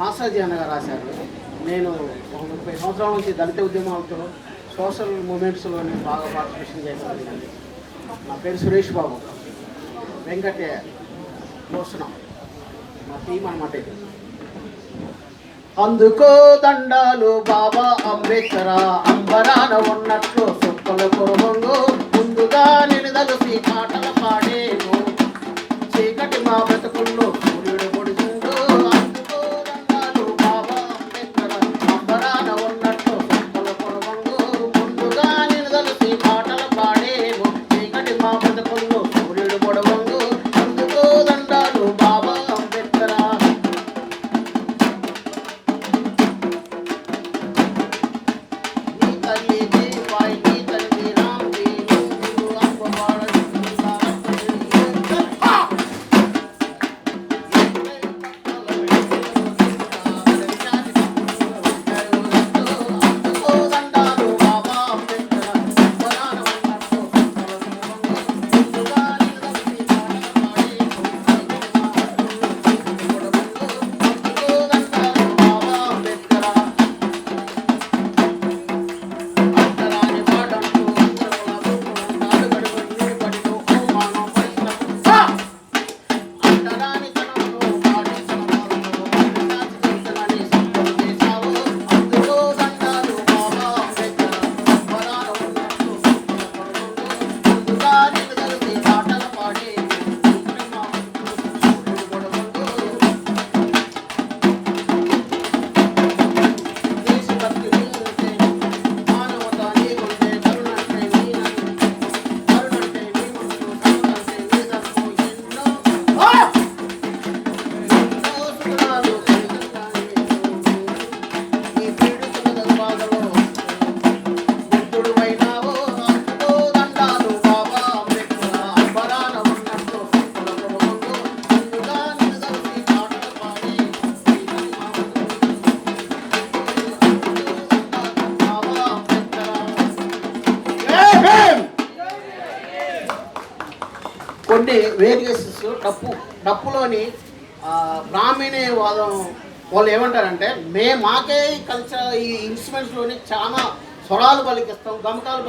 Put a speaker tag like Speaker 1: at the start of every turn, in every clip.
Speaker 1: మాసాజీ అన్నగా రాశారు. నేను ఒక ముప్పై సంవత్సరాల నుంచి దళిత ఉద్యమాలతో సోషల్ మూమెంట్స్లో నేను బాగా పార్టిసిపేషన్ చేశాను. నా పేరు సురేష్ బాబు. వెంకటే భూషణం మా టీం అనమాట ఇది. అందుకో దండాలు బాబా అంబేద్కర అంబరాన ఉన్నట్లు సుక్కల కురుబంగు ముందుగా నేను దలసి చీకటి మా బ్రతుకుల్లో సూర్యుడు అందుకో దండాలు బాబా అంబేద్కర. నీ తల్లి కొన్ని వేరియేషన్స్ డప్పు డప్పులోని బ్రాహ్మణే వాదం వాళ్ళు ఏమంటారంటే మే మాకే కల్చర్ ఈ ఇన్స్ట్రుమెంట్స్లోని చాలా స్వరాలు పలికిస్తాం గమకాలు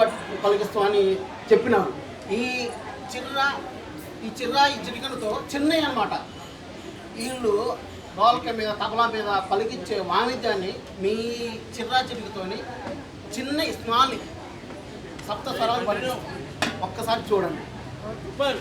Speaker 1: పలికిస్తాం అని చెప్పినారు. ఈ చిర్ర ఈ చిర్ర ఈ చిటికలతో చిన్నవి అనమాట వీళ్ళు డోల్క మీద తబలా మీద పలికించే వాణిజ్యాన్ని మీ చిర్రా చిటికతోని చిన్న స్మాల్ సప్త స్వరాలు పలికి ఒక్కసారి చూడండి. Bye.